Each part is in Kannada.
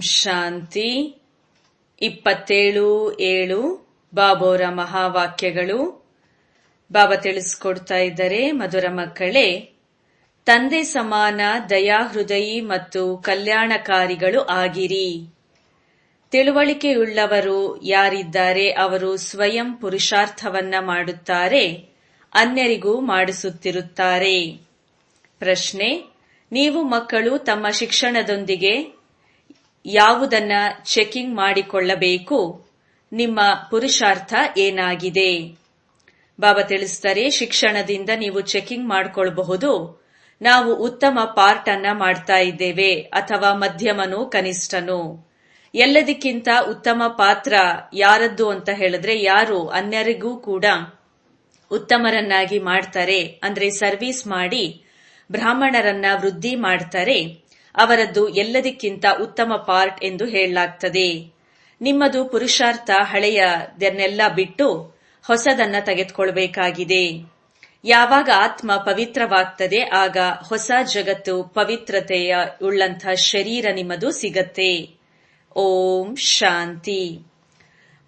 ಶಾಂತಿ. ಇಪ್ಪತ್ತೇಳು, ಏಳು ಬಾಬೋರ ಮಹಾವಾಕ್ಯಗಳು. ಬಾಬಾ ತಿಳಿಸ್ಕೊಡ್ತಾ ಇದ್ದಾರೆ, ಮಧುರ ಮಕ್ಕಳೇ. ತಂದೆ ಸಮಾನ, ದಯಾಹೃದಯಿ ಮತ್ತು ಕಲ್ಯಾಣಕಾರಿಗಳು ಆಗಿರಿ. ತಿಳುವಳಿಕೆಯುಳ್ಳವರು ಯಾರಿದ್ದಾರೆ, ಅವರು ಸ್ವಯಂ ಪುರುಷಾರ್ಥವನ್ನ ಮಾಡುತ್ತಾರೆ, ಅನ್ಯರಿಗೂ ಮಾಡಿಸುತ್ತಿರುತ್ತಾರೆ. ಪ್ರಶ್ನೆ, ನೀವು ಮಕ್ಕಳು ತಮ್ಮ ಶಿಕ್ಷಣದೊಂದಿಗೆ ಯಾವುದನ್ನ ಚೆಕಿಂಗ್ ಮಾಡಿಕೊಳ್ಳಬೇಕು? ನಿಮ್ಮ ಪುರುಷಾರ್ಥ ಏನಾಗಿದೆ? ಬಾಬಾ ತಿಳಿಸ್ತಾರೆ, ಶಿಕ್ಷಣದಿಂದ ನೀವು ಚೆಕಿಂಗ್ ಮಾಡಿಕೊಳ್ಳಬಹುದು ನಾವು ಉತ್ತಮ ಪಾರ್ಟ್ ಅನ್ನ ಮಾಡ್ತಾ ಇದ್ದೇವೆ, ಅಥವಾ ಮಧ್ಯಮನು, ಕನಿಷ್ಠನು? ಎಲ್ಲದಕ್ಕಿಂತ ಉತ್ತಮ ಪಾತ್ರ ಯಾರದ್ದು ಅಂತ ಹೇಳಿದ್ರೆ ಯಾರು? ಅನ್ಯರಿಗೂ ಕೂಡ ಉತ್ತಮರನ್ನಾಗಿ ಮಾಡ್ತಾರೆ. ಅಂದ್ರೆ ಸರ್ವಿಸ್ ಮಾಡಿ ಬ್ರಾಹ್ಮಣರನ್ನ ವೃದ್ಧಿ ಮಾಡ್ತಾರೆ. ಅವರದ್ದು ಎಲ್ಲದಕ್ಕಿಂತ ಉತ್ತಮ ಪಾರ್ಟ್ ಎಂದು ಹೇಳಲಾಗ್ತದೆ. ನಿಮ್ಮದು ಪುರುಷಾರ್ಥ ಹಳೆಯದನ್ನೆಲ್ಲ ಬಿಟ್ಟು ಹೊಸದನ್ನ ತೆಗೆದುಕೊಳ್ಬೇಕಾಗಿದೆ. ಯಾವಾಗ ಆತ್ಮ ಪವಿತ್ರವಾಗ್ತದೆ, ಆಗ ಹೊಸ ಜಗತ್ತು ಪವಿತ್ರತೆಯ ಉಳ್ಳಂತಹ ಶರೀರ ನಿಮ್ಮದು ಸಿಗತ್ತೆ. ಓಂ ಶಾಂತಿ.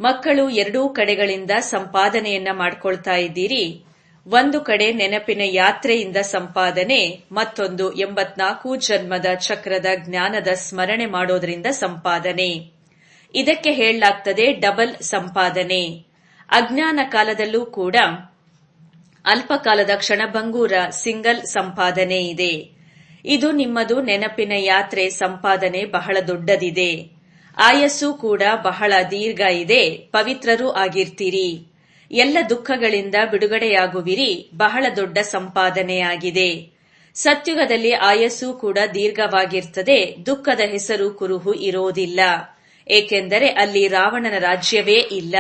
ಮಕ್ಕಳು ಎರಡೂ ಕಡೆಗಳಿಂದ ಸಂಪಾದನೆಯನ್ನ ಮಾಡ್ಕೊಳ್ತಾ ಇದ್ದೀರಿ. ಒಂದು ಕಡೆ ನೆನಪಿನ ಯಾತ್ರೆಯಿಂದ ಸಂಪಾದನೆ, ಮತ್ತೊಂದು ಎಂಬತ್ನಾಲ್ಕು ಜನ್ಮದ ಚಕ್ರದ ಜ್ಞಾನದ ಸ್ಮರಣೆ ಮಾಡೋದ್ರಿಂದ ಸಂಪಾದನೆ. ಇದಕ್ಕೆ ಹೇಳಲಾಗ್ತದೆ ಡಬಲ್ ಸಂಪಾದನೆ. ಅಜ್ಞಾನ ಕಾಲದಲ್ಲೂ ಕೂಡ ಅಲ್ಪಕಾಲದ ಕ್ಷಣಭಂಗೂರ ಸಿಂಗಲ್ ಸಂಪಾದನೆ ಇದೆ. ಇದು ನಿಮ್ಮದು ನೆನಪಿನ ಯಾತ್ರೆ ಸಂಪಾದನೆ ಬಹಳ ದೊಡ್ಡದಿದೆ. ಆಯಸ್ಸು ಕೂಡ ಬಹಳ ದೀರ್ಘ ಇದೆ. ಪವಿತ್ರರೂ ಆಗಿರ್ತೀರಿ. ಎಲ್ಲ ದುಃಖಗಳಿಂದ ಬಿಡುಗಡೆಯಾಗುವಿರಿ. ಬಹಳ ದೊಡ್ಡ ಸಂಪಾದನೆಯಾಗಿದೆ. ಸತ್ಯುಗದಲ್ಲಿ ಆಯಸ್ಸು ಕೂಡ ದೀರ್ಘವಾಗಿರ್ತದೆ. ದುಃಖದ ಹೆಸರು ಕುರುಹು ಇರೋದಿಲ್ಲ. ಏಕೆಂದರೆ ಅಲ್ಲಿ ರಾವಣನ ರಾಜ್ಯವೇ ಇಲ್ಲ.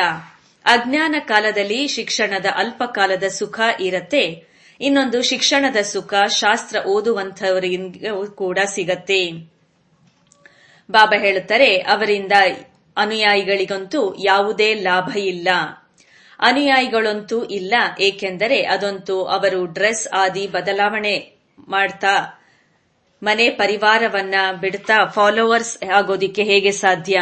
ಅಜ್ಞಾನ ಕಾಲದಲ್ಲಿ ಶಿಕ್ಷಣದ ಅಲ್ಪ ಕಾಲದ ಸುಖ ಇರತ್ತೆ. ಇನ್ನೊಂದು ಶಿಕ್ಷಣದ ಸುಖ ಶಾಸ್ತ್ರ ಓದುವಂತವರಿಗೂ ಕೂಡ ಸಿಗತ್ತೆ. ಬಾಬಾ ಹೇಳುತ್ತಾರೆ, ಅವರಿಂದ ಅನುಯಾಯಿಗಳಿಗಂತೂ ಯಾವುದೇ ಲಾಭ ಇಲ್ಲ. ಅನುಯಾಯಿಗಳಂತೂ ಇಲ್ಲ, ಏಕೆಂದರೆ ಅದಂತೂ ಅವರು ಡ್ರೆಸ್ ಆದಿ ಬದಲಾವಣೆ ಮಾಡ್ತಾ, ಮನೆ ಪರಿವಾರವನ್ನ ಬಿಡ್ತಾ ಫಾಲೋವರ್ಸ್ ಆಗೋದಿಕ್ಕೆ ಹೇಗೆ ಸಾಧ್ಯ?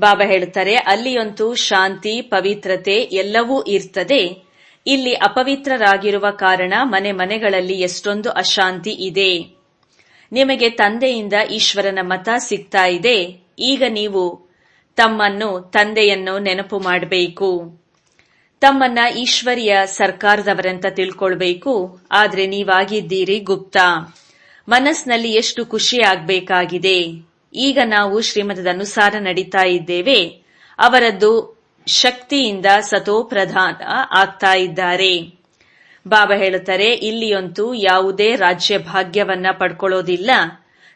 ಬಾಬಾ ಹೇಳ್ತಾರೆ, ಅಲ್ಲಿಯಂತೂ ಶಾಂತಿ, ಪವಿತ್ರತೆ ಎಲ್ಲವೂ ಇರ್ತದೆ. ಇಲ್ಲಿ ಅಪವಿತ್ರರಾಗಿರುವ ಕಾರಣ ಮನೆ ಮನೆಗಳಲ್ಲಿ ಎಷ್ಟೊಂದು ಅಶಾಂತಿ ಇದೆ. ನಿಮಗೆ ತಂದೆಯಿಂದ ಈಶ್ವರನ ಮತ ಸಿಗ್ತಾ ಇದೆ. ಈಗ ನೀವು ತಮ್ಮನ್ನು, ತಂದೆಯನ್ನು ನೆನಪು ಮಾಡಬೇಕು. ತಮ್ಮನ್ನ ಈಶ್ವರಿಯ ಸರ್ಕಾರದವರಂತ ತಿಳ್ಕೊಳ್ಬೇಕು. ಆದ್ರೆ ನೀವಾಗಿದ್ದೀರಿ ಗುಪ್ತ. ಮನಸ್ನಲ್ಲಿ ಎಷ್ಟು ಖುಷಿ ಆಗ್ಬೇಕಾಗಿದೆ. ಈಗ ನಾವು ಶ್ರೀಮತದ ಅನುಸಾರ ನಡೀತಾ ಇದ್ದೇವೆ. ಅವರದ್ದು ಶಕ್ತಿಯಿಂದ ಸತೋಪ್ರಧಾನ ಆಗ್ತಾ ಇದ್ದಾರೆ. ಬಾಬಾ ಹೇಳುತ್ತಾರೆ ಇಲ್ಲಿಯಂತೂ ಯಾವುದೇ ರಾಜ್ಯ ಭಾಗ್ಯವನ್ನ ಪಡ್ಕೊಳ್ಳೋದಿಲ್ಲ.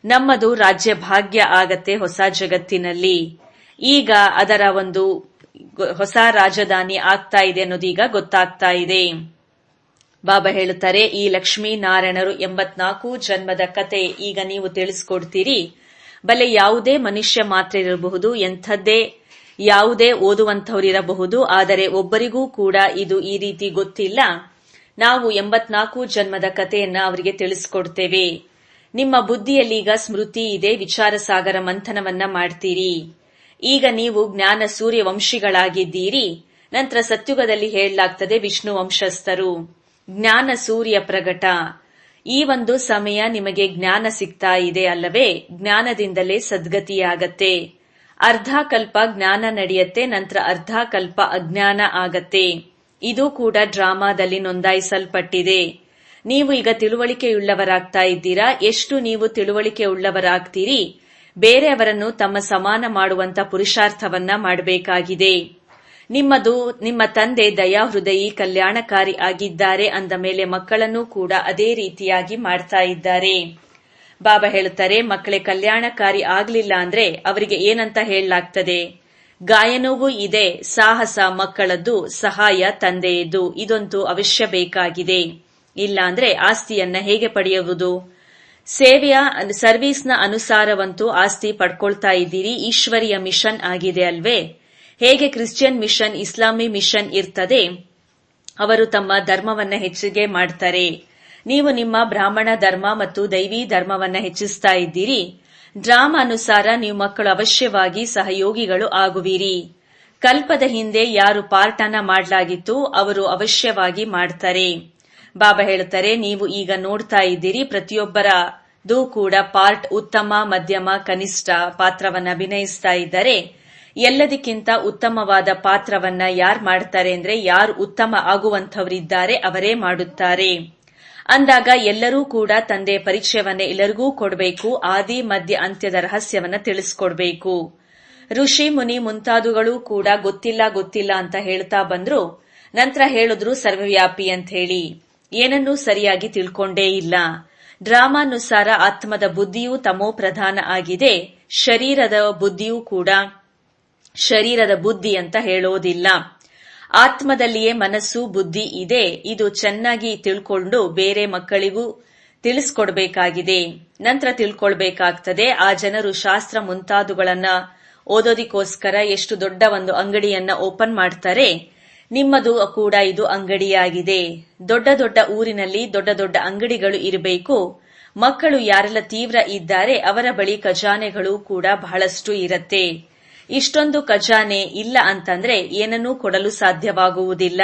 ನಮ್ಮದು ರಾಜ್ಯ ಭಾಗ್ಯ ಆಗತ್ತೆ ಹೊಸ ಜಗತ್ತಿನಲ್ಲಿ. ಈಗ ಅದರ ಒಂದು ಹೊಸ ರಾಜಧಾನಿ ಆಗ್ತಾ ಇದೆ ಈಗ ಗೊತ್ತಾಗ್ತಾ ಇದೆ. ಬಾಬಾ ಹೇಳುತ್ತಾರೆ, ಈ ಲಕ್ಷ್ಮೀ ನಾರಾಯಣರು ಎಂಬತ್ನಾಲ್ಕು ಜನ್ಮದ ಕತೆ ಈಗ ನೀವು ತಿಳಿಸ್ಕೊಡ್ತೀರಿ. ಬಲೆ ಯಾವುದೇ ಮನುಷ್ಯ ಮಾತ್ರ ಇರಬಹುದು, ಎಂಥದ್ದೇ ಯಾವುದೇ ಓದುವಂಥವರಿರಬಹುದು ಆದರೆ ಒಬ್ಬರಿಗೂ ಕೂಡ ಇದು ಈ ರೀತಿ ಗೊತ್ತಿಲ್ಲ. ನಾವು ಎಂಬತ್ನಾಲ್ಕು ಜನ್ಮದ ಕಥೆಯನ್ನ ಅವರಿಗೆ ತಿಳಿಸ್ಕೊಡ್ತೇವೆ. ನಿಮ್ಮ ಬುದ್ಧಿಯಲ್ಲಿ ಈಗ ಸ್ಮೃತಿ ಇದೆ ವಿಚಾರ ಸಾಗರ ಮಂಥನವನ್ನ ಮಾಡ್ತೀರಿ. ಈಗ ನೀವು ಜ್ಞಾನ ಸೂರ್ಯ ವಂಶಿಗಳಾಗಿದ್ದೀರಿ ನಂತರ ಸತ್ಯುಗದಲ್ಲಿ ಹೇಳಲಾಗ್ತದೆ ವಿಷ್ಣು ವಂಶಸ್ಥರು. ಜ್ಞಾನ ಸೂರ್ಯ ಪ್ರಗಟ. ಈ ಒಂದು ಸಮಯ ನಿಮಗೆ ಜ್ಞಾನ ಸಿಗ್ತಾ ಇದೆ ಅಲ್ಲವೇ? ಜ್ಞಾನದಿಂದಲೇ ಸದ್ಗತಿಯಾಗತ್ತೆ. ಅರ್ಧ ಕಲ್ಪ ಜ್ಞಾನ ನಡೆಯತ್ತೆ, ನಂತರ ಅರ್ಧ ಕಲ್ಪ ಅಜ್ಞಾನ ಆಗತ್ತೆ. ಇದು ಕೂಡ ಡ್ರಾಮಾದಲ್ಲಿ ನೋಂದಾಯಿಸಲ್ಪಟ್ಟಿದೆ. ನೀವು ಈಗ ತಿಳುವಳಿಕೆಯುಳ್ಳವರಾಗ್ತಾ ಇದ್ದೀರಾ? ಎಷ್ಟು ನೀವು ತಿಳುವಳಿಕೆ ಉಳ್ಳವರಾಗ್ತೀರಿ ಬೇರೆಯವರನ್ನು ತಮ್ಮ ಸಮಾನ ಮಾಡುವಂತ ಪುರುಷಾರ್ಥವನ್ನ ಮಾಡಬೇಕಾಗಿದೆ. ನಿಮ್ಮದು, ನಿಮ್ಮ ತಂದೆ ದಯಾಹೃದಯಿ ಕಲ್ಯಾಣಕಾರಿ ಆಗಿದ್ದಾರೆ ಅಂದ ಮೇಲೆ ಮಕ್ಕಳನ್ನು ಕೂಡ ಅದೇ ರೀತಿಯಾಗಿ ಮಾಡ್ತಾ ಇದ್ದಾರೆ. ಬಾಬಾ ಹೇಳುತ್ತಾರೆ, ಮಕ್ಕಳೇ ಕಲ್ಯಾಣಕಾರಿ ಆಗ್ಲಿಲ್ಲ ಅಂದ್ರೆ ಅವರಿಗೆ ಏನಂತ ಹೇಳಲಾಗ್ತದೆ? ಗಾಯನವೂ ಇದೆ, ಸಾಹಸ ಮಕ್ಕಳದ್ದು, ಸಹಾಯ ತಂದೆಯದ್ದು, ಇದೊಂದು ಅವಶ್ಯ ಬೇಕಾಗಿದೆ. ಇಲ್ಲ ಅಂದ್ರೆ ಆಸ್ತಿಯನ್ನ ಹೇಗೆ ಪಡೆಯುವುದು? ಸೇವೆಯ ಸರ್ವಿಸ್ನ ಅನುಸಾರವಂತೂ ಆಸ್ತಿ ಪಡ್ಕೊಳ್ತಾ ಇದ್ದೀರಿ. ಈಶ್ವರಿಯ ಮಿಷನ್ ಆಗಿದೆ ಅಲ್ವೇ? ಹೇಗೆ ಕ್ರಿಶ್ಚಿಯನ್ ಮಿಷನ್, ಇಸ್ಲಾಮಿ ಮಿಷನ್ ಇರ್ತದೆ? ಅವರು ತಮ್ಮ ಧರ್ಮವನ್ನ ಹೆಚ್ಚಿಗೆ ಮಾಡ್ತಾರೆ. ನೀವು ನಿಮ್ಮ ಬ್ರಾಹ್ಮಣ ಧರ್ಮ ಮತ್ತು ದೈವಿ ಧರ್ಮವನ್ನ ಹೆಚ್ಚಿಸ್ತಾ ಇದ್ದೀರಿ. ಡ್ರಾಮಾನುಸಾರ ನೀವು ಮಕ್ಕಳು ಅವಶ್ಯವಾಗಿ ಸಹಯೋಗಿಗಳು ಆಗುವಿರಿ. ಕಲ್ಪದ ಹಿಂದೆ ಯಾರು ಪಾರ್ಟನ ಮಾಡಲಾಗಿತ್ತು, ಅವರು ಅವಶ್ಯವಾಗಿ ಮಾಡ್ತಾರೆ. ಬಾಬಾ ಹೇಳುತ್ತಾರೆ, ನೀವು ಈಗ ನೋಡ್ತಾ ಇದ್ದೀರಿ, ಪ್ರತಿಯೊಬ್ಬರದು ಕೂಡ ಪಾರ್ಟ್ ಉತ್ತಮ, ಮಧ್ಯಮ, ಕನಿಷ್ಠ ಪಾತ್ರವನ್ನು ಅಭಿನಯಿಸ್ತಾ ಇದ್ದಾರೆ. ಎಲ್ಲದಕ್ಕಿಂತ ಉತ್ತಮವಾದ ಪಾತ್ರವನ್ನ ಯಾರು ಮಾಡ್ತಾರೆ ಅಂದ್ರೆ ಯಾರು ಉತ್ತಮ ಆಗುವಂಥವರಿದ್ದಾರೆ, ಅವರೇ ಮಾಡುತ್ತಾರೆ. ಅಂದಾಗ ಎಲ್ಲರೂ ಕೂಡ ತಂದೆ ಪರಿಚಯವನ್ನ ಎಲ್ಲರಿಗೂ ಕೊಡಬೇಕು, ಆದಿ, ಮಧ್ಯ, ಅಂತ್ಯದ ರಹಸ್ಯವನ್ನ ತಿಳಿಸ್ಕೊಡ್ಬೇಕು. ಋಷಿ, ಮುನಿ ಮುಂತಾದವುಗಳು ಕೂಡ ಗೊತ್ತಿಲ್ಲ ಗೊತ್ತಿಲ್ಲ ಅಂತ ಹೇಳ್ತಾ ಬಂದ್ರು. ನಂತರ ಹೇಳಿದ್ರು, ಸರ್ವವ್ಯಾಪಿ ಅಂತ ಹೇಳಿ. ಏನನ್ನೂ ಸರಿಯಾಗಿ ತಿಳ್ಕೊಂಡೇ ಇಲ್ಲ. ಡ್ರಾಮಾನುಸಾರ ಆತ್ಮದ ಬುದ್ಧಿಯೂ ತಮೋ ಪ್ರಧಾನ ಆಗಿದೆ. ಶರೀರದ ಬುದ್ಧಿಯೂ ಕೂಡ ಶರೀರದ ಬುದ್ಧಿ ಅಂತ ಹೇಳೋದಿಲ್ಲ. ಆತ್ಮದಲ್ಲಿಯೇ ಮನಸ್ಸು, ಬುದ್ಧಿ ಇದೆ. ಇದು ಚೆನ್ನಾಗಿ ತಿಳ್ಕೊಂಡು ಬೇರೆ ಮಕ್ಕಳಿಗೂ ತಿಳಿಸ್ಕೊಡ್ಬೇಕಾಗಿದೆ. ನಂತರ ತಿಳ್ಕೊಳ್ಬೇಕಾಗ್ತದೆ. ಆ ಜನರು ಶಾಸ್ತ್ರ ಮುಂತಾದವುಗಳನ್ನ ಓದೋದಿಕ್ಕೋಸ್ಕರ ಎಷ್ಟು ದೊಡ್ಡ ಒಂದು ಅಂಗಡಿಯನ್ನ ಓಪನ್ ಮಾಡ್ತಾರೆ. ನಿಮ್ಮದು ಕೂಡ ಇದು ಅಂಗಡಿಯಾಗಿದೆ. ದೊಡ್ಡ ದೊಡ್ಡ ಊರಿನಲ್ಲಿ ದೊಡ್ಡ ದೊಡ್ಡ ಅಂಗಡಿಗಳು ಇರಬೇಕು. ಮಕ್ಕಳು ಯಾರೆಲ್ಲ ತೀವ್ರ ಇದ್ದಾರೆ ಅವರ ಬಳಿ ಖಜಾನೆಗಳು ಕೂಡ ಬಹಳಷ್ಟು ಇರತ್ತೆ. ಇಷ್ಟೊಂದು ಖಜಾನೆ ಇಲ್ಲ ಅಂತಂದ್ರೆ ಏನನ್ನೂ ಕೊಡಲು ಸಾಧ್ಯವಾಗುವುದಿಲ್ಲ.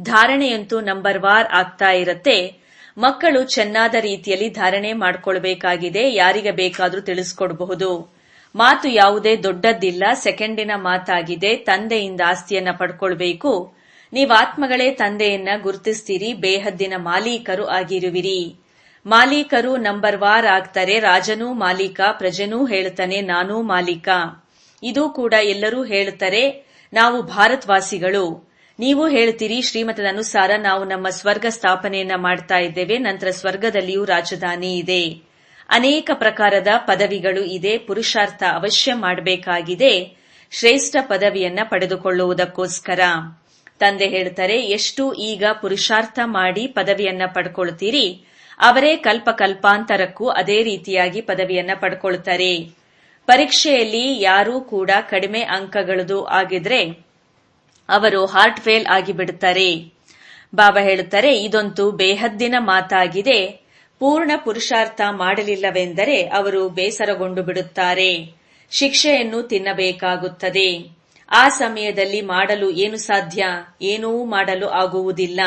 ಧಾರಣೆಯಂತೂ ನಂಬರ್ ವಾರ್ ಆಗ್ತಾ ಇರತ್ತೆ. ಮಕ್ಕಳು ಚೆನ್ನಾದ ರೀತಿಯಲ್ಲಿ ಧಾರಣೆ ಮಾಡ್ಕೊಳ್ಬೇಕಾಗಿದೆ, ಯಾರಿಗೆ ಬೇಕಾದ್ರೂ ತಿಳಿಸ್ಕೊಡ್ಬಹುದು. ಮಾತು ಯಾವುದೇ ದೊಡ್ಡದ್ದಿಲ್ಲ ಸೆಕೆಂಡಿನ ಮಾತಾಗಿದೆ, ತಂದೆಯಿಂದ ಆಸ್ತಿಯನ್ನ ಪಡ್ಕೊಳ್ಬೇಕು. ನೀವು ಆತ್ಮಗಳೇ ತಂದೆಯನ್ನ ಗುರುತಿಸ್ತೀರಿ, ಬೇಹದ್ದಿನ ಮಾಲೀಕರು ಆಗಿರುವಿರಿ. ಮಾಲೀಕರು ನಂಬರ್ ವಾರ್ ಆಗ್ತಾರೆ, ರಾಜನೂ ಮಾಲೀಕ, ಪ್ರಜನೂ ಹೇಳ್ತಾನೆ, ನಾನೂ ಮಾಲೀಕ. ಇದು ಕೂಡ ಎಲ್ಲರೂ ಹೇಳ್ತಾರೆ, ನಾವು ಭಾರತವಾಸಿಗಳು. ನೀವು ಹೇಳ್ತೀರಿ, ಶ್ರೀಮತದ ಅನುಸಾರ ನಾವು ನಮ್ಮ ಸ್ವರ್ಗ ಸ್ಥಾಪನೆಯನ್ನ ಮಾಡ್ತಾ ಇದ್ದೇವೆ, ನಂತರ ಸ್ವರ್ಗದಲ್ಲಿಯೂ ರಾಜಧಾನಿ ಇದೆ. ಅನೇಕ ಪ್ರಕಾರದ ಪದವಿಗಳು ಇದೆ. ಪುರುಷಾರ್ಥ ಅವಶ್ಯ ಮಾಡಬೇಕಾಗಿದೆ. ಶ್ರೇಷ್ಠ ಪದವಿಯನ್ನ ಪಡೆದುಕೊಳ್ಳುವುದಕ್ಕೋಸ್ಕರ. ತಂದೆ ಹೇಳ್ತಾರೆ, ಎಷ್ಟು ಈಗ ಪುರುಷಾರ್ಥ ಮಾಡಿ ಪದವಿಯನ್ನ ಪಡ್ಕೊಳ್ತೀರಿ? ಅವರೇ ಕಲ್ಪ ಕಲ್ಪಾಂತರಕ್ಕೂ ಅದೇ ರೀತಿಯಾಗಿ ಪದವಿಯನ್ನ ಪಡ್ಕೊಳ್ತಾರೆ. ಪರೀಕ್ಷೆಯಲ್ಲಿ ಯಾರೂ ಕೂಡ ಕಡಿಮೆ ಅಂಕಗಳದು ಆಗಿದ್ರೆ ಅವರು ಹಾರ್ಟ್ ಫೇಲ್ ಆಗಿಬಿಡುತ್ತಾರೆ ಬಾಬಾ ಹೇಳುತ್ತಾರೆ ಇದಂತೂ ಬೇಹದ್ದಿನ ಮಾತಾಗಿದೆ. ಪೂರ್ಣ ಪುರುಷಾರ್ಥ ಮಾಡಲಿಲ್ಲವೆಂದರೆ ಅವರು ಬೇಸರಗೊಂಡು ಬಿಡುತ್ತಾರೆ. ಶಿಕ್ಷೆಯನ್ನು ತಿನ್ನಬೇಕಾಗುತ್ತದೆ. ಆ ಸಮಯದಲ್ಲಿ ಮಾಡಲು ಏನು ಸಾಧ್ಯ? ಏನೂ ಮಾಡಲು ಆಗುವುದಿಲ್ಲ.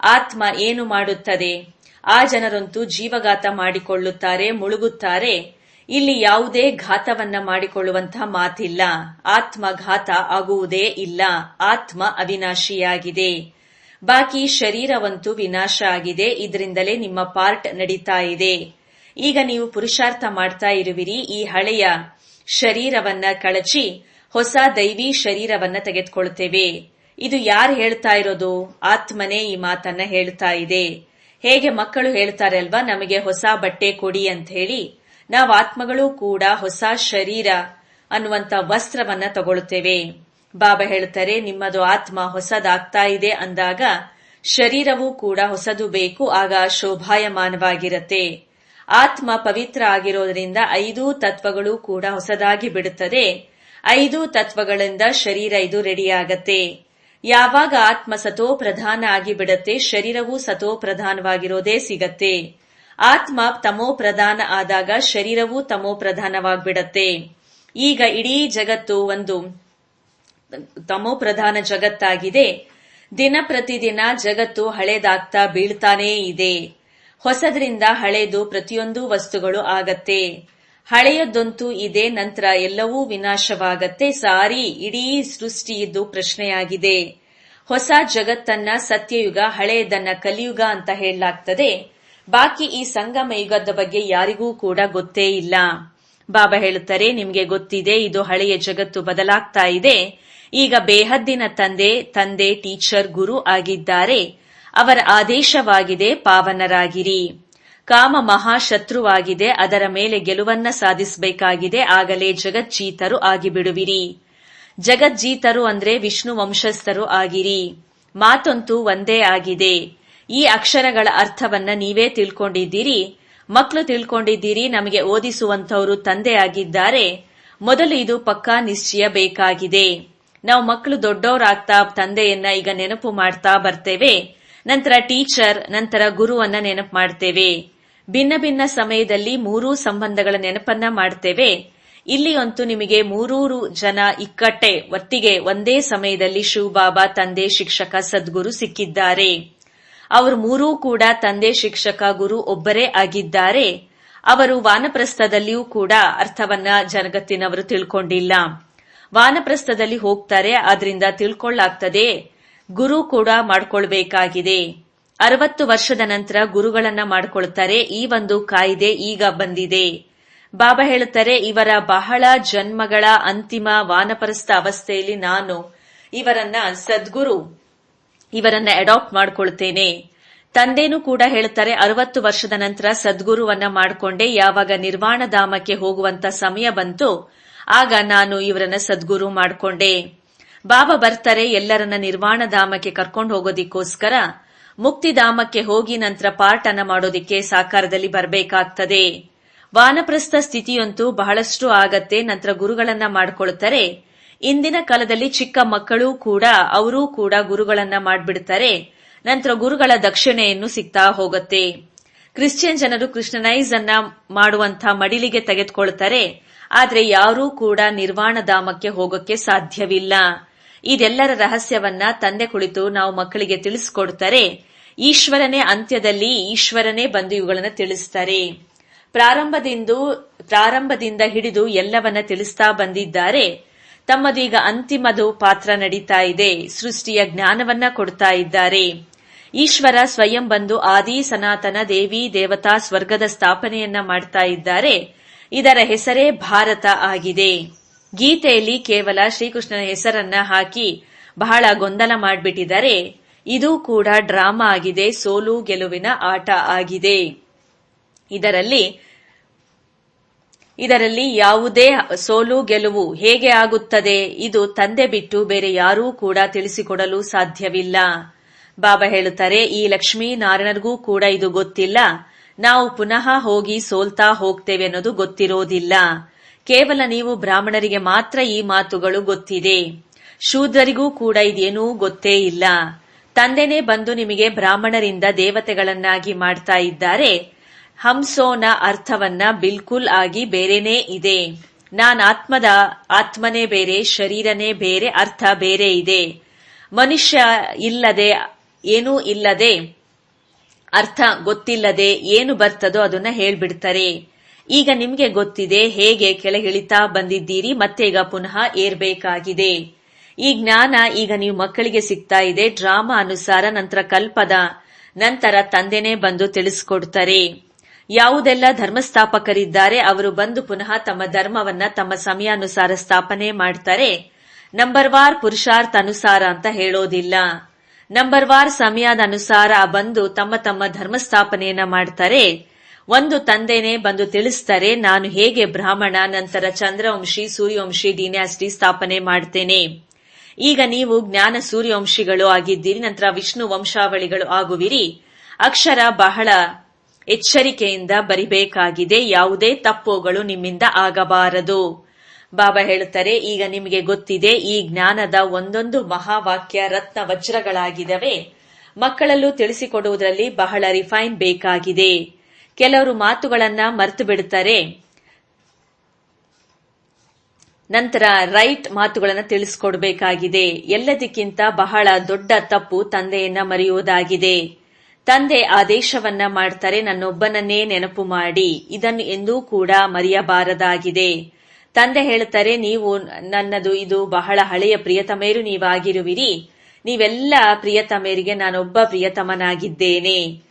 ಆತ್ಮ ಏನು ಮಾಡುತ್ತದೆ? ಆ ಜನರಂತೂ ಜೀವಘಾತ ಮಾಡಿಕೊಳ್ಳುತ್ತಾರೆ, ಮುಳುಗುತ್ತಾರೆ. ಇಲ್ಲಿ ಯಾವುದೇ ಘಾತವನ್ನ ಮಾಡಿಕೊಳ್ಳುವಂತಹ ಮಾತಿಲ್ಲ. ಆತ್ಮ ಘಾತ ಆಗುವುದೇ ಇಲ್ಲ. ಆತ್ಮ ಅವಿನಾಶಿಯಾಗಿದೆ. ಬಾಕಿ ಶರೀರವಂತೂ ವಿನಾಶ ಆಗಿದೆ. ಇದರಿಂದಲೇ ನಿಮ್ಮ ಪಾರ್ಟ್ ನಡೀತಾ ಇದೆ. ಈಗ ನೀವು ಪುರುಷಾರ್ಥ ಮಾಡ್ತಾ ಇರುವಿರಿ. ಈ ಹಳೆಯ ಶರೀರವನ್ನ ಕಳಚಿ ಹೊಸ ದೈವಿ ಶರೀರವನ್ನ ತೆಗೆದುಕೊಳ್ತೇವೆ. ಇದು ಯಾರು ಹೇಳ್ತಾ ಇರೋದು? ಆತ್ಮನೇ ಈ ಮಾತನ್ನ ಹೇಳ್ತಾ ಇದೆ. ಹೇಗೆ ಮಕ್ಕಳು ಹೇಳ್ತಾರೆ ಅಲ್ವಾ? ನಮಗೆ ಹೊಸ ಬಟ್ಟೆ ಕೊಡಿ ಅಂತ ಹೇಳಿ ನಾವು ಆತ್ಮಗಳು ಕೂಡ ಹೊಸ ಶರೀರ ಅನ್ನುವಂತ ವಸ್ತ್ರವನ್ನ ತಗೊಳ್ತೇವೆ. ಬಾಬಾ ಹೇಳ್ತಾರೆ ನಿಮ್ಮದು ಆತ್ಮ ಹೊಸದಾಗ್ತಾ ಇದೆ ಅಂದಾಗ ಶರೀರವೂ ಕೂಡ ಹೊಸದು ಬೇಕು, ಆಗ ಶೋಭಾಯಮಾನವಾಗಿರತ್ತೆ. ಆತ್ಮ ಪವಿತ್ರ ಆಗಿರೋದ್ರಿಂದ ಐದು ತತ್ವಗಳು ಕೂಡ ಹೊಸದಾಗಿ ಬಿಡುತ್ತದೆ. ಐದು ತತ್ವಗಳಿಂದ ಶರೀರ ಇದು ರೆಡಿಯಾಗತ್ತೆ. ಯಾವಾಗ ಆತ್ಮ ಸತೋ ಪ್ರಧಾನ ಆಗಿ ಬಿಡತ್ತೆ, ಶರೀರವೂ ಸತೋ ಪ್ರಧಾನವಾಗಿರೋದೇ ಸಿಗತ್ತೆ. ಆತ್ಮ ತಮೋ ಪ್ರಧಾನ ಆದಾಗ ಶರೀರವೂ ತಮೋ ಪ್ರಧಾನವಾಗಿಬಿಡತ್ತೆ. ಈಗ ಇಡೀ ಜಗತ್ತು ಒಂದು ತಮೋ ಪ್ರಧಾನ ಜಗತ್ತಾಗಿದೆ. ದಿನ ಪ್ರತಿದಿನ ಜಗತ್ತು ಹಳೇದಾಗ್ತಾ ಬೀಳ್ತಾನೇ ಇದೆ. ಹೊಸದ್ರಿಂದ ಹಳೆದು ಪ್ರತಿಯೊಂದು ವಸ್ತುಗಳು ಆಗತ್ತೆ. ಹಳೆಯದ್ದಂತೂ ಇದೆ ನಂತರ ಎಲ್ಲವೂ ವಿನಾಶವಾಗತ್ತೆ. ಸಾರಿ, ಇಡೀ ಸೃಷ್ಟಿಯಿದ್ದು ಪ್ರಶ್ನೆಯಾಗಿದೆ. ಹೊಸ ಜಗತ್ತನ್ನ ಸತ್ಯಯುಗ, ಹಳೆಯದನ್ನ ಕಲಿಯುಗ ಅಂತ ಹೇಳಲಾಗ್ತದೆ. ಬಾಕಿ ಈ ಸಂಗಮ ಯುಗದ ಬಗ್ಗೆ ಯಾರಿಗೂ ಕೂಡ ಗೊತ್ತೇ ಇಲ್ಲ. ಬಾಬಾ ಹೇಳುತ್ತಾರೆ, ನಿಮ್ಗೆ ಗೊತ್ತಿದೆ, ಇದು ಹಳೆಯ ಜಗತ್ತು ಬದಲಾಗ್ತಾ ಇದೆ. ಈಗ ಬೇಹದ್ದಿನ ತಂದೆ ತಂದೆ, ಟೀಚರ್, ಗುರು ಆಗಿದ್ದಾರೆ. ಅವರ ಆದೇಶವಾಗಿದೆ, ಪಾವನರಾಗಿರಿ. ಕಾಮ ಮಹಾಶತ್ರುವಾಗಿದೆ, ಅದರ ಮೇಲೆ ಗೆಲುವನ್ನ ಸಾಧಿಸಬೇಕಾಗಿದೆ, ಆಗಲೇ ಜಗಜ್ಜೀತರು ಆಗಿಬಿಡುವಿರಿ. ಜಗಜ್ಜೀತರು ಅಂದ್ರೆ ವಿಷ್ಣು ವಂಶಸ್ಥರು ಆಗಿರಿ. ಮಾತಂತೂ ಒಂದೇ ಆಗಿದೆ. ಈ ಅಕ್ಷರಗಳ ಅರ್ಥವನ್ನ ನೀವೇ ತಿಳ್ಕೊಂಡಿದ್ದೀರಿ. ಮಕ್ಕಳು ತಿಳ್ಕೊಂಡಿದ್ದೀರಿ, ನಮಗೆ ಓದಿಸುವಂತವರು ತಂದೆ ಆಗಿದ್ದಾರೆ ಮೊದಲು ಇದು ಪಕ್ಕಾ ನಿಶ್ಚಯ ಬೇಕಾಗಿದೆ. ನಾವು ಮಕ್ಕಳು ದೊಡ್ಡವರಾಗ್ತಾ ತಂದೆಯನ್ನ ಈಗ ನೆನಪು ಮಾಡ್ತಾ ಬರ್ತೇವೆ. ನಂತರ ಟೀಚರ್, ನಂತರ ಗುರುವನ್ನ ನೆನಪು ಮಾಡ್ತೇವೆ. ಭಿನ್ನ ಭಿನ್ನ ಸಮಯದಲ್ಲಿ ಮೂರೂ ಸಂಬಂಧಗಳ ನೆನಪನ್ನ ಮಾಡ್ತೇವೆ. ಇಲ್ಲಿ ಅಂತೂ ನಿಮಗೆ ಮೂರೂರು ಜನ ಇಕ್ಕಟ್ಟೆ, ಒಟ್ಟಿಗೆ ಒಂದೇ ಸಮಯದಲ್ಲಿ ಶಿವಬಾಬಾ ತಂದೆ ಶಿಕ್ಷಕ ಸದ್ಗುರು ಸಿಕ್ಕಿದ್ದಾರೆ. ಅವರು ಮೂರೂ ಕೂಡ ತಂದೆ ಶಿಕ್ಷಕ ಗುರು ಒಬ್ಬರೇ ಆಗಿದ್ದಾರೆ. ಅವರು ವಾನಪ್ರಸ್ಥದಲ್ಲಿಯೂ ಕೂಡ ಅರ್ಥವನ್ನ ಜನಗತ್ತಿನವರು ತಿಳ್ಕೊಂಡಿಲ್ಲ. ವಾನಪ್ರಸ್ಥದಲ್ಲಿ ಹೋಗ್ತಾರೆ ಅದರಿಂದ ತಿಳ್ಕೊಳ್ಳಾಗ್ತದೆ ಗುರು ಕೂಡ ಮಾಡ್ಕೊಳ್ಬೇಕಾಗಿದೆ. ಅರವತ್ತು ವರ್ಷದ ನಂತರ ಗುರುಗಳನ್ನ ಮಾಡ್ಕೊಳ್ತಾರೆ. ಈ ಒಂದು ಕಾಯ್ದೆ ಈಗ ಬಂದಿದೆ. ಬಾಬಾ ಹೇಳುತ್ತಾರೆ, ಇವರ ಬಹಳ ಜನ್ಮಗಳ ಅಂತಿಮ ವಾನಪ್ರಸ್ಥ ಅವಸ್ಥೆಯಲ್ಲಿ ನಾನು ಇವರನ್ನ ಸದ್ಗುರು, ಇವರನ್ನ ಅಡಾಪ್ಟ್ ಮಾಡ್ಕೊಳ್ತೇನೆ. ತಂದೆನೂ ಕೂಡ ಹೇಳ್ತಾರೆ ಅರವತ್ತು ವರ್ಷದ ನಂತರ ಸದ್ಗುರುವನ್ನ ಮಾಡಿಕೊಂಡೆ. ಯಾವಾಗ ನಿರ್ವಾಣ ಧಾಮಕ್ಕೆ ಹೋಗುವಂತ ಸಮಯ ಬಂತು ಆಗ ನಾನು ಇವರನ್ನ ಸದ್ಗುರು ಮಾಡಿಕೊಂಡೆ. ಬಾಬಾ ಬರ್ತಾರೆ, ಎಲ್ಲರನ್ನ ನಿರ್ವಾಣ ಧಾಮಕ್ಕೆ ಕರ್ಕೊಂಡು ಹೋಗೋದಿಕ್ಕೋಸ್ಕರ ಮುಕ್ತಿಧಾಮಕ್ಕೆ ಹೋಗಿ ನಂತರ ಪಾಠನ ಮಾಡೋದಿಕ್ಕೆ ಸಾಕಾರದಲ್ಲಿ ಬರಬೇಕಾಗ್ತದೆ. ವಾನಪ್ರಸ್ಥ ಸ್ಥಿತಿಯಂತೂ ಬಹಳಷ್ಟು ಆಗತ್ತೆ, ನಂತರ ಗುರುಗಳನ್ನ ಮಾಡ್ಕೊಳ್ತಾರೆ. ಇಂದಿನ ಕಾಲದಲ್ಲಿ ಚಿಕ್ಕ ಮಕ್ಕಳು ಕೂಡ, ಅವರೂ ಕೂಡ ಗುರುಗಳನ್ನ ಮಾಡ್ಬಿಡ್ತಾರೆ. ನಂತರ ಗುರುಗಳ ದಕ್ಷಿಣೆಯನ್ನು ಸಿಗ್ತಾ ಹೋಗುತ್ತೆ. ಕ್ರಿಶ್ಚಿಯನ್ ಜನರು ಕ್ರಿಶ್ಚನೈಸ್ ಅನ್ನ ಮಾಡುವಂತಹ ಮಡಿಲಿಗೆ ತೆಗೆದುಕೊಳ್ತಾರೆ. ಆದ್ರೆ ಯಾರೂ ಕೂಡ ನಿರ್ವಾಣ ಧಾಮಕ್ಕೆ ಹೋಗೋಕೆ ಸಾಧ್ಯವಿಲ್ಲ. ಇದೆಲ್ಲರ ರಹಸ್ಯವನ್ನ ತಂದೆ ಕುಳಿತು ನಾವು ಮಕ್ಕಳಿಗೆ ತಿಳಿಸ್ಕೊಡ್ತಾರೆ. ಈಶ್ವರನೇ ಅಂತ್ಯದಲ್ಲಿ ಈಶ್ವರನೇ ಬಂದು ಇವುಗಳನ್ನ ತಿಳಿಸ್ತಾರೆ. ಪ್ರಾರಂಭದಿಂದ ಪ್ರಾರಂಭದಿಂದ ಹಿಡಿದು ಎಲ್ಲವನ್ನ ತಿಳಿಸ್ತಾ ಬಂದಿದ್ದಾರೆ. ತಮ್ಮದೀಗ ಅಂತಿಮದು ಪಾತ್ರ ನಡೀತಾ ಇದೆ. ಸೃಷ್ಟಿಯ ಜ್ಞಾನವನ್ನ ಕೊಡ್ತಾ ಇದ್ದಾರೆ. ಈಶ್ವರ ಸ್ವಯಂ ಬಂದು ಆದಿ ಸನಾತನ ದೇವಿ ದೇವತಾ ಸ್ವರ್ಗದ ಸ್ಥಾಪನೆಯನ್ನ ಮಾಡ್ತಾ ಇದ್ದಾರೆ. ಇದರ ಹೆಸರೇ ಭಾರತ ಆಗಿದೆ. ಗೀತೆಯಲ್ಲಿ ಕೇವಲ ಶ್ರೀಕೃಷ್ಣನ ಹೆಸರನ್ನ ಹಾಕಿ ಬಹಳ ಗೊಂದಲ ಮಾಡಿಬಿಟ್ಟಿದ್ದಾರೆ. ಇದು ಕೂಡ ಡ್ರಾಮಾ ಆಗಿದೆ, ಸೋಲು ಗೆಲುವಿನ ಆಟ ಆಗಿದೆ. ಇದರಲ್ಲಿ ಇದರಲ್ಲಿ ಯಾವುದೇ ಸೋಲು ಗೆಲುವು ಹೇಗೆ ಆಗುತ್ತದೆ, ಇದು ತಂದೆ ಬಿಟ್ಟು ಬೇರೆ ಯಾರೂ ಕೂಡ ತಿಳಿಸಿಕೊಡಲು ಸಾಧ್ಯವಿಲ್ಲ. ಬಾಬಾ ಹೇಳುತ್ತಾರೆ, ಈ ಲಕ್ಷ್ಮೀ ನಾರಾಯಣರಿಗೂ ಕೂಡ ಇದು ಗೊತ್ತಿಲ್ಲ. ನಾವು ಪುನಃ ಹೋಗಿ ಸೋಲ್ತಾ ಹೋಗ್ತೇವೆ ಅನ್ನೋದು ಗೊತ್ತಿರೋದಿಲ್ಲ. ಕೇವಲ ನೀವು ಬ್ರಾಹ್ಮಣರಿಗೆ ಮಾತ್ರ ಈ ಮಾತುಗಳು ಗೊತ್ತಿದೆ. ಶೂದ್ರರಿಗೂ ಕೂಡ ಇದೇನೂ ಗೊತ್ತೇ ಇಲ್ಲ. ತಂದೆನೇ ಬಂದು ನಿಮಗೆ ಬ್ರಾಹ್ಮಣರಿಂದ ದೇವತೆಗಳನ್ನಾಗಿ ಮಾಡ್ತಾ ಇದ್ದಾರೆ. ಹಂಸೋನ ಅರ್ಥವನ್ನ ಬಿಲ್ಕುಲ್ ಆಗಿ ಬೇರೆನೇ ಇದೆ. ನಾನ್ ಆತ್ಮದ, ಆತ್ಮನೇ ಬೇರೆ, ಶರೀರನೇ ಬೇರೆ, ಅರ್ಥ ಬೇರೆ ಇದೆ. ಮನುಷ್ಯ ಇಲ್ಲದೆ, ಏನೂ ಇಲ್ಲದೆ ಅರ್ಥ ಗೊತ್ತಿಲ್ಲದೆ ಏನು ಬರ್ತದೋ ಅದನ್ನ ಹೇಳ್ಬಿಡ್ತಾರೆ. ಈಗ ನಿಮ್ಗೆ ಗೊತ್ತಿದೆ ಹೇಗೆ ಕೆಳಗಿಳಿತಾ ಬಂದಿದ್ದೀರಿ ಮತ್ತೆ ಈಗ ಪುನಃ ಏರ್ಬೇಕಾಗಿದೆ. ಈ ಜ್ಞಾನ ಈಗ ನೀವು ಮಕ್ಕಳಿಗೆ ಸಿಗ್ತಾ ಇದೆ, ಡ್ರಾಮಾ ಅನುಸಾರ ನಂತರ ಕಲ್ಪದ, ನಂತರ ತಂದೆನೇ ಬಂದು ತಿಳಿಸ್ಕೊಡ್ತಾರೆ. ಯಾವುದೆಲ್ಲ ಧರ್ಮಸ್ಥಾಪಕರಿದ್ದಾರೆ, ಅವರು ಬಂದು ಪುನಃ ತಮ್ಮ ಧರ್ಮವನ್ನ ತಮ್ಮ ಸಮಯಾನುಸಾರ ಸ್ಥಾಪನೆ ಮಾಡ್ತಾರೆ. ನಂಬರ್ ವಾರ್ ಪುರುಷಾರ್ಥ ಅನುಸಾರ ಅಂತ ಹೇಳೋದಿಲ್ಲ. ನಂಬರ್ ವಾರ್ ಸಮಯದ ಅನುಸಾರ ಬಂದು ತಮ್ಮ ತಮ್ಮ ಧರ್ಮ ಸ್ಥಾಪನೆಯನ್ನ ಮಾಡ್ತಾರೆ. ಒಂದು ತಂದೆನೆ ಬಂದು ತಿಳಿಸ್ತಾರೆ, ನಾನು ಹೇಗೆ ಬ್ರಾಹ್ಮಣ, ನಂತರ ಚಂದ್ರವಂಶಿ, ಸೂರ್ಯವಂಶಿ, ಡಿನ್ಯಾಸ್ಟಿ ಸ್ಥಾಪನೆ ಮಾಡ್ತೇನೆ. ಈಗ ನೀವು ಜ್ಞಾನ ಸೂರ್ಯವಂಶಿಗಳು ಆಗಿದ್ದೀರಿ, ನಂತರ ವಿಷ್ಣು ವಂಶಾವಳಿಗಳು ಆಗುವಿರಿ. ಅಕ್ಷರ ಬಹಳ ಎಚ್ಚರಿಕೆಯಿಂದ ಬರಿಬೇಕಾಗಿದೆ, ಯಾವುದೇ ತಪ್ಪುಗಳು ನಿಮ್ಮಿಂದ ಆಗಬಾರದು. ಬಾಬಾ ಹೇಳುತ್ತಾರೆ, ಈಗ ನಿಮಗೆ ಗೊತ್ತಿದೆ, ಈ ಜ್ಞಾನದ ಒಂದೊಂದು ಮಹಾವಾಕ್ಯ ರತ್ನ ವಜ್ರಗಳಾಗಿದವೆ. ಮಕ್ಕಳಲ್ಲೂ ತಿಳಿಸಿಕೊಡುವುದರಲ್ಲಿ ಬಹಳ ರಿಫೈನ್ ಬೇಕಾಗಿದೆ. ಕೆಲವರು ಮಾತುಗಳನ್ನ ಮರೆತು ಬಿಡುತ್ತಾರೆ. ನಂತರ ರೈಟ್ ಮಾತುಗಳನ್ನು ತಿಳಿಸಿಕೊಡಬೇಕಾಗಿದೆ. ಎಲ್ಲದಕ್ಕಿಂತ ಬಹಳ ದೊಡ್ಡ ತಪ್ಪು ತಂದೆಯನ್ನ ಮರೆಯುವುದಾಗಿದೆ. ತಂದೆ ಆದೇಶವನ್ನ ಮಾಡ್ತಾರೆ, ನನ್ನೊಬ್ಬನನ್ನೇ ನೆನಪು ಮಾಡಿ. ಇದನ್ನು ಎಂದೂ ಕೂಡ ಮರೆಯಬಾರದಾಗಿದೆ. ತಂದೆ ಹೇಳ್ತಾರೆ ನೀವು ನನ್ನದು, ಇದು ಬಹಳ ಹಳೆಯ ಪ್ರಿಯತಮೇರು ನೀವಾಗಿರುವಿರಿ. ನೀವೆಲ್ಲ ಪ್ರಿಯತಮೇರಿಗೆ ನಾನೊಬ್ಬ ಪ್ರಿಯತಮನಾಗಿದ್ದೇನೆ.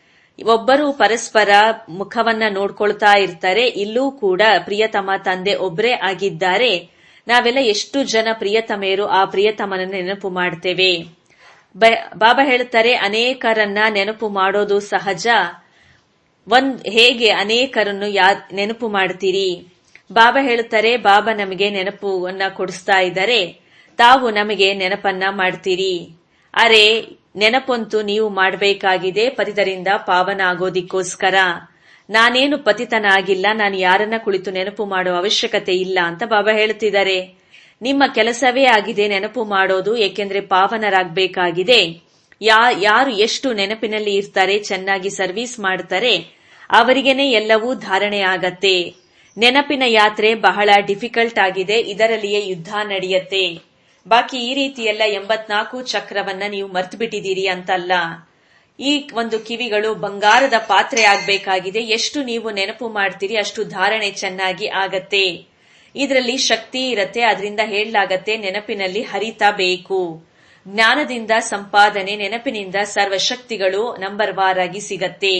ಒಬ್ಬರು ಪರಸ್ಪರ ಮುಖವನ್ನ ನೋಡ್ಕೊಳ್ತಾ ಇರ್ತಾರೆ, ಇಲ್ಲೂ ಕೂಡ ಪ್ರಿಯತಮ ತಂದೆ ಒಬ್ಬರೇ ಆಗಿದ್ದಾರೆ. ನಾವೆಲ್ಲ ಎಷ್ಟು ಜನ ಪ್ರಿಯತಮೆಯರು ಆ ಪ್ರಿಯತಮನನ್ನು ನೆನಪು ಮಾಡ್ತೇವೆ. ಬಾಬಾ ಹೇಳ್ತಾರೆ ಅನೇಕರನ್ನ ನೆನಪು ಮಾಡೋದು ಸಹಜ. ಒಂದ್ ಹೇಗೆ ಅನೇಕರನ್ನು ಯಾ, ನೆನಪು ಮಾಡ್ತೀರಿ? ಬಾಬಾ ಹೇಳುತ್ತಾರೆ, ಬಾಬಾ ನಮಗೆ ನೆನಪನ್ನ ಕೊಡಿಸ್ತಾ ಇದ್ದಾರೆ. ತಾವು ನಮಗೆ ನೆನಪನ್ನ ಮಾಡ್ತೀರಿ. ಅರೆ, ನೆನಪಂತೂ ನೀವು ಮಾಡಬೇಕಾಗಿದೆ, ಪತಿತರಿಂದ ಪಾವನ ಆಗೋದಿಕ್ಕೋಸ್ಕರ ನಾನೇನು ಪತಿತನಾಗಿಲ್ಲ, ನಾನು ಯಾರನ್ನ ಕುಳಿತು ನೆನಪು ಮಾಡುವ ಅವಶ್ಯಕತೆ ಇಲ್ಲ, ಅಂತ ಬಾಬಾ ಹೇಳುತ್ತಿದ್ದಾರೆ. ನಿಮ್ಮ ಕೆಲಸವೇ ಆಗಿದೆ, ನೆನಪು ಮಾಡೋದು, ಏಕೆಂದ್ರೆ ಪಾವನರಾಗಬೇಕಾಗಿದೆ. ಯಾ, ಯಾರು ಎಷ್ಟು ನೆನಪಿನಲ್ಲಿ ಇರ್ತಾರೆ, ಚೆನ್ನಾಗಿ ಸರ್ವಿಸ್ ಮಾಡ್ತಾರೆ, ಅವರಿಗೇನೆ ಎಲ್ಲವೂ ಧಾರಣೆ ಆಗತ್ತೆ. ನೆನಪಿನ ಯಾತ್ರೆ ಬಹಳ ಡಿಫಿಕಲ್ಟ್ ಆಗಿದೆ, ಇದರಲ್ಲಿಯೇ ಯುದ್ಧ ನಡೆಯತ್ತೆ. ಬಾಕಿ ಈ ರೀತಿಯೆಲ್ಲ ಎಂಬತ್ನಾಲ್ಕು ಚಕ್ರವನ್ನ ನೀವು ಮರ್ತು ಬಿಟ್ಟಿದ್ದೀರಿ ಅಂತಲ್ಲ. ಈ ಒಂದು ಕಿವಿಗಳು ಬಂಗಾರದ ಪಾತ್ರೆ ಆಗ್ಬೇಕಾಗಿದೆ, ಎಷ್ಟು ನೀವು ನೆನಪು ಮಾಡ್ತೀರಿ ಅಷ್ಟು ಧಾರಣೆ ಚೆನ್ನಾಗಿ ಆಗತ್ತೆ. ಇದರಲ್ಲಿ ಶಕ್ತಿ ಇರತ್ತೆ, ಅದರಿಂದ ಹೇಳಲಾಗತ್ತೆ ನೆನಪಿನಲ್ಲಿ ಹರಿತ ಬೇಕು. ಜ್ಞಾನದಿಂದ ಸಂಪಾದನೆ, ನೆನಪಿನಿಂದ ಸರ್ವಶಕ್ತಿಗಳು ನಂಬರ್ ವಾರ್ ಆಗಿ ಸಿಗತ್ತೆ.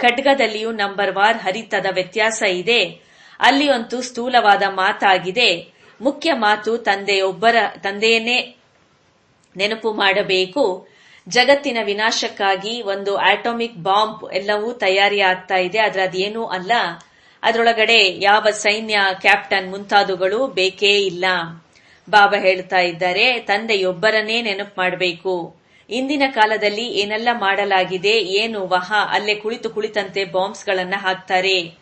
ಖಡ್ಗದಲ್ಲಿಯೂ ನಂಬರ್ ವಾರ್ ಹರಿತದ ವ್ಯತ್ಯಾಸ ಇದೆ ಅಲ್ಲಿ ಅಂತೂ ಸ್ಥೂಲವಾದ ಮಾತಾಗಿದೆ. ಮುಖ್ಯ ಮಾತು ತಂದೆಯೊಬ್ಬರ, ತಂದೆಯನ್ನೇ ನೆನಪು ಮಾಡಬೇಕು. ಜಗತ್ತಿನ ವಿನಾಶಕ್ಕಾಗಿ ಒಂದು ಆಟೋಮಿಕ್ ಬಾಂಬ್ ಎಲ್ಲವೂ ತಯಾರಿ ಆಗ್ತಾ ಇದೆ. ಆದ್ರೆ ಅದೇನೂ ಅಲ್ಲ. ಅದರೊಳಗಡೆ ಯಾವ ಸೈನ್ಯ, ಕ್ಯಾಪ್ಟನ್ ಮುಂತಾದವುಗಳು ಬೇಕೇ ಇಲ್ಲ. ಬಾಬಾ ಹೇಳ್ತಾ ಇದ್ದಾರೆ, ತಂದೆಯೊಬ್ಬರನ್ನೇ ನೆನಪು ಮಾಡಬೇಕು. ಇಂದಿನ ಕಾಲದಲ್ಲಿ ಏನೆಲ್ಲ ಮಾಡಲಾಗಿದೆ, ಏನು, ವಹ, ಅಲ್ಲೇ ಕುಳಿತು ಕುಳಿತಂತೆ ಬಾಂಬ್ಸ್ ಗಳನ್ನ ಹಾಕ್ತಾರೆ.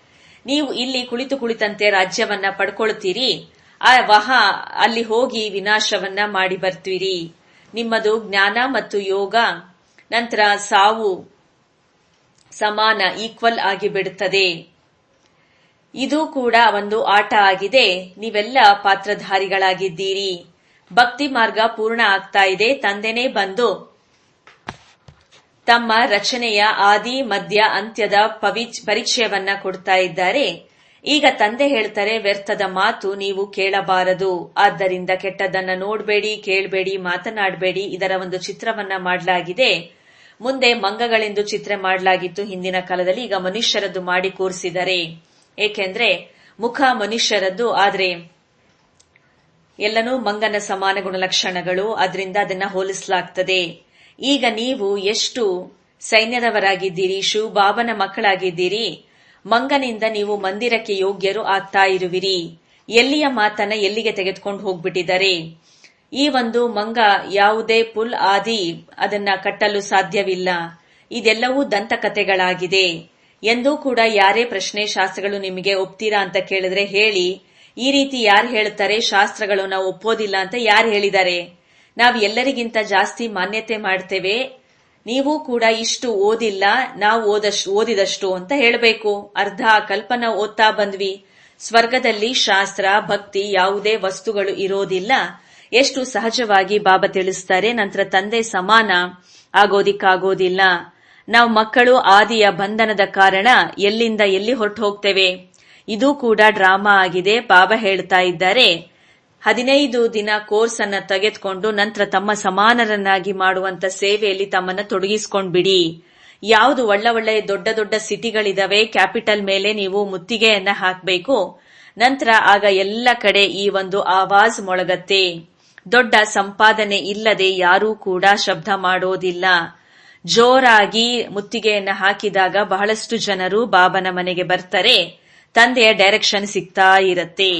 ನೀವು ಇಲ್ಲಿ ಕುಳಿತು ಕುಳಿತಂತೆ ರಾಜ್ಯವನ್ನ ಪಡ್ಕೊಳ್ತೀರಿ. ಆ ವಹ ಅಲ್ಲಿ ಹೋಗಿ ವಿನಾಶವನ್ನ ಮಾಡಿ ಬರ್ತೀರಿ. ನಿಮ್ಮದು ಜ್ಞಾನ ಮತ್ತು ಯೋಗ, ನಂತರ ಸಾವು ಸಮಾನ, ಈಕ್ವಲ್ ಆಗಿ ಬಿಡುತ್ತದೆ. ಇದು ಕೂಡ ಒಂದು ಆಟ ಆಗಿದೆ. ನೀವೆಲ್ಲ ಪಾತ್ರಧಾರಿಗಳಾಗಿದ್ದೀರಿ. ಭಕ್ತಿ ಮಾರ್ಗ ಪೂರ್ಣ ಆಗ್ತಾ ಇದೆ. ತಂದೆನೇ ಬಂದು ತಮ್ಮ ರಚನೆಯ ಆದಿ ಮಧ್ಯ ಅಂತ್ಯದ ಪವಿಚ್ ಪರಿಚಯವನ್ನ ಕೊಡ್ತಾ ಇದ್ದಾರೆ. ಈಗ ತಂದೆ ಹೇಳ್ತಾರೆ, ವ್ಯರ್ಥದ ಮಾತು ನೀವು ಕೇಳಬಾರದು. ಆದ್ದರಿಂದ ಕೆಟ್ಟದನ್ನ ನೋಡಬೇಡಿ, ಕೇಳಬೇಡಿ, ಮಾತನಾಡಬೇಡಿ. ಇದರ ಒಂದು ಚಿತ್ರವನ್ನ ಮಾಡಲಾಗಿದೆ. ಮುಂದೆ ಮಂಗಗಳೆಂದು ಚಿತ್ರ ಮಾಡಲಾಗಿತ್ತು ಹಿಂದಿನ ಕಾಲದಲ್ಲಿ. ಈಗ ಮನುಷ್ಯರದ್ದು ಮಾಡಿ ಕೂರಿಸಿದರೆ ಏಕೆಂದ್ರೆ ಮುಖ ಮನುಷ್ಯರದ್ದು. ಆದ್ರೆ ಎಲ್ಲನೂ ಮಂಗನ ಸಮಾನ ಗುಣಲಕ್ಷಣಗಳು. ಅದರಿಂದ ಅದನ್ನ ಹೋಲಿಸಲಾಗ್ತದೆ. ಈಗ ನೀವು ಎಷ್ಟು ಸೈನ್ಯದವರಾಗಿದ್ದೀರಿ ಶಿವಬಾಬನ ಮಕ್ಕಳಾಗಿದ್ದೀರಿ? ಮಂಗನಿಂದ ನೀವು ಮಂದಿರಕ್ಕೆ ಯೋಗ್ಯರು ಆಗ್ತಾ ಇರುವಿರಿ. ಎಲ್ಲಿಯ ಮಾತನ್ನ ಎಲ್ಲಿಗೆ ತೆಗೆದುಕೊಂಡು ಹೋಗ್ಬಿಟ್ಟಿದ್ದಾರೆ? ಈ ಒಂದು ಮಂಗ ಯಾವುದೇ ಪುಲ್ ಆದಿ ಅದನ್ನ ಕಟ್ಟಲು ಸಾಧ್ಯವಿಲ್ಲ. ಇದೆಲ್ಲವೂ ದಂತಕಥೆಗಳಾಗಿದೆ. ಎಂದೂ ಕೂಡ ಯಾರೇ ಪ್ರಶ್ನೆ ಶಾಸ್ತ್ರಗಳು ನಿಮಗೆ ಒಪ್ತೀರಾ ಅಂತ ಕೇಳಿದ್ರೆ ಹೇಳಿ, ಈ ರೀತಿ ಯಾರು ಹೇಳ್ತಾರೆ ಶಾಸ್ತ್ರಗಳು ನಾವು ಒಪ್ಪೋದಿಲ್ಲ ಅಂತ ಯಾರು ಹೇಳಿದ್ದಾರೆ? ನಾವು ಎಲ್ಲರಿಗಿಂತ ಜಾಸ್ತಿ ಮಾನ್ಯತೆ ಮಾಡ್ತೇವೆ. ನೀವು ಕೂಡ ಇಷ್ಟು ಓದಿಲ್ಲ, ನಾವು ಓದಷ್ಟು ಓದಿದಷ್ಟು ಅಂತ ಹೇಳಬೇಕು. ಅರ್ಧ ಕಲ್ಪನಾ ಓದ್ತಾ ಬಂದ್ವಿ. ಸ್ವರ್ಗದಲ್ಲಿ ಶಾಸ್ತ್ರ, ಭಕ್ತಿ ಯಾವುದೇ ವಸ್ತುಗಳು ಇರೋದಿಲ್ಲ. ಎಷ್ಟು ಸಹಜವಾಗಿ ಬಾಬಾ ತಿಳಿಸ್ತಾರೆ, ನಂತರ ತಂದೆ ಸಮಾನ ಆಗೋದಿಕ್ಕಾಗೋದಿಲ್ಲ. ನಾವು ಮಕ್ಕಳು ಆದಿಯ ಬಂಧನದ ಕಾರಣ ಎಲ್ಲಿಂದ ಎಲ್ಲಿ ಹೊರಟು ಹೋಗ್ತೇವೆ ಇದು ಕೂಡ ಡ್ರಾಮಾ ಆಗಿದೆ. ಬಾಬಾ ಹೇಳ್ತಾ ಇದ್ದಾರೆ ಹದಿನೈದು ದಿನ ಕೋರ್ಸ್ ಅನ್ನ ತೆಗೆದುಕೊಂಡು ನಂತರ ತಮ್ಮ ಸಮಾನರನ್ನಾಗಿ ಮಾಡುವಂತ ಸೇವೆಯಲ್ಲಿ ತಮ್ಮನ್ನ ತೊಡಗಿಸ್ಕೊಂಡ್ಬಿಡಿ. ಯಾವುದು ಒಳ್ಳೆ ಒಳ್ಳೆ ದೊಡ್ಡ ದೊಡ್ಡ ಸಿಟಿಗಳಿದಾವೆ, ಕ್ಯಾಪಿಟಲ್ ಮೇಲೆ ನೀವು ಮುತ್ತಿಗೆಯನ್ನ ಹಾಕಬೇಕು. ನಂತರ ಆಗ ಎಲ್ಲ ಕಡೆ ಈ ಒಂದು ಆವಾಜ್ ಮೊಳಗತ್ತೆ. ದೊಡ್ಡ ಸಂಪಾದನೆ ಇಲ್ಲದೆ ಯಾರೂ ಕೂಡ ಶಬ್ದ ಮಾಡೋದಿಲ್ಲ. ಜೋರಾಗಿ ಮುತ್ತಿಗೆಯನ್ನ ಹಾಕಿದಾಗ ಬಹಳಷ್ಟು ಜನರು ಬಾಬನ ಮನೆಗೆ ಬರ್ತಾರೆ. ತಂದೆಯ ಡೈರೆಕ್ಷನ್ ಸಿಗ್ತಾ ಇರತ್ತೆ.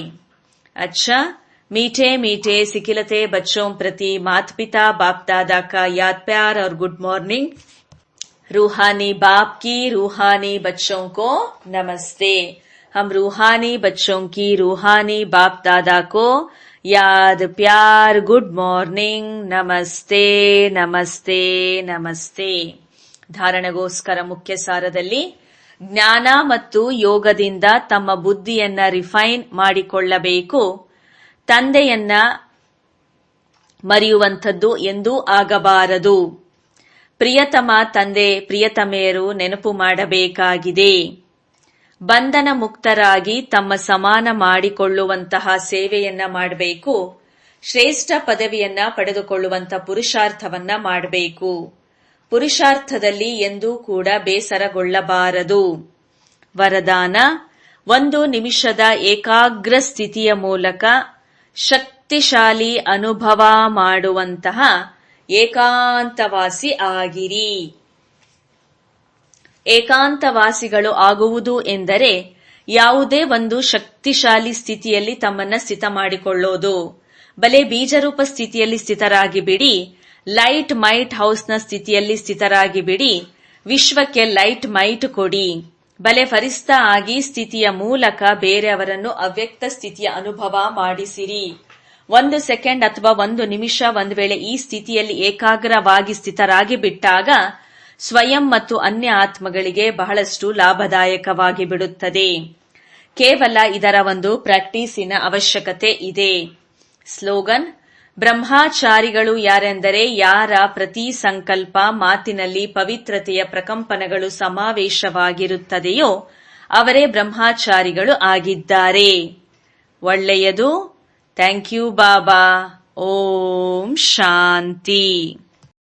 ಅಚ್ಚಾ मीठे मीठे सिकिलते बच्चों प्रति माता पिता बाप दादा का याद प्यार और गुड मॉर्निंग रूहानी बाप की रूहानी बच्चों को नमस्ते हम रूहानी बच्चों की रूहानी बाप दादा को याद प्यार गुड मॉर्निंग ನಮಸ್ತೆ ನಮಸ್ತೆ ನಮಸ್ತೆ ಧಾರಣೆಗೋಸ್ಕರ ಮುಖ್ಯ ಸಾರದಲ್ಲಿ ಜ್ಞಾನ ಮತ್ತು ಯೋಗದಿಂದ ತಮ್ಮ ಬುದ್ಧಿಯನ್ನ ರಿಫೈನ್ ಮಾಡಿಕೊಳ್ಳಬೇಕು ತಂದೆಯನ್ನ ಮರೆಯುವಂಥದ್ದು ಎಂದೂ ಆಗಬಾರದು. ಪ್ರಿಯತಮ ತಂದೆ, ಪ್ರಿಯತಮೆಯರು ನೆನಪು ಮಾಡಬೇಕಾಗಿದೆ. ಬಂಧನ ಮುಕ್ತರಾಗಿ ತಮ್ಮ ಸಮಾನ ಮಾಡಿಕೊಳ್ಳುವಂತಹ ಸೇವೆಯನ್ನ ಮಾಡಬೇಕು. ಶ್ರೇಷ್ಠ ಪದವಿಯನ್ನ ಪಡೆದುಕೊಳ್ಳುವಂತ ಪುರುಷಾರ್ಥವನ್ನ ಮಾಡಬೇಕು. ಪುರುಷಾರ್ಥದಲ್ಲಿ ಎಂದೂ ಕೂಡ ಬೇಸರಗೊಳ್ಳಬಾರದು. ವರದಾನ, ಒಂದು ನಿಮಿಷದ ಏಕಾಗ್ರ ಸ್ಥಿತಿಯ ಮೂಲಕ ಶಕ್ತಿಶಾಲಿ ಅನುಭವ ಮಾಡುವಂತಹ ಏಕಾಂತವಾಸಿ ಆಗಿರಿ. ಏಕಾಂತವಾಸಿಗಳು ಆಗುವುದು ಎಂದರೆ ಯಾವುದೇ ಒಂದು ಶಕ್ತಿಶಾಲಿ ಸ್ಥಿತಿಯಲ್ಲಿ ತಮ್ಮನ್ನ ಸ್ಥಿತ ಮಾಡಿಕೊಳ್ಳೋದು. ಬಲೆ ಬೀಜರೂಪ ಸ್ಥಿತಿಯಲ್ಲಿ ಸ್ಥಿತರಾಗಿ ಬಿಡಿ ಲೈಟ್ ಮೈಟ್ ಹೌಸ್ನ ಸ್ಥಿತಿಯಲ್ಲಿ ಸ್ಥಿತರಾಗಿ ಬಿಡಿ ವಿಶ್ವಕ್ಕೆ ಲೈಟ್ ಮೈಟ್ ಕೊಡಿ. ಬಲೆ ಫರಿಸ್ತಾ ಆಗಿ ಸ್ಥಿತಿಯ ಮೂಲಕ ಬೇರೆಯವರನ್ನು ಅವ್ಯಕ್ತ ಸ್ಥಿತಿಯ ಅನುಭವ ಮಾಡಿಸಿರಿ. ಒಂದು ಸೆಕೆಂಡ್ ಅಥವಾ ಒಂದು ನಿಮಿಷ ಒಂದು ವೇಳೆ ಈ ಸ್ಥಿತಿಯಲ್ಲಿ ಏಕಾಗ್ರವಾಗಿ ಸ್ಥಿತರಾಗಿ ಬಿಟ್ಟಾಗ ಸ್ವಯಂ ಮತ್ತು ಅನ್ಯ ಆತ್ಮಗಳಿಗೆ ಬಹಳಷ್ಟು ಲಾಭದಾಯಕವಾಗಿ ಬಿಡುತ್ತದೆ. ಕೇವಲ ಇದರ ಒಂದು ಪ್ರಾಕ್ಟೀಸಿನ ಅವಶ್ಯಕತೆ ಇದೆ. ಸ್ಲೋಗನ್ ಬ್ರಹ್ಮಾಚಾರಿಗಳು ಯಾರೆಂದರೆ ಯಾರ ಪ್ರತಿ ಸಂಕಲ್ಪ ಮಾತಿನಲ್ಲಿ ಪವಿತ್ರತೆಯ ಪ್ರಕಂಪನಗಳು ಸಮಾವೇಶವಾಗಿರುತ್ತದೆಯೋ ಅವರೇ ಬ್ರಹ್ಮಾಚಾರಿಗಳು ಆಗಿದ್ದಾರೆ. ಒಳ್ಳೆಯದು. ಥ್ಯಾಂಕ್ ಯು ಬಾಬಾ. ಓಂ ಶಾಂತಿ.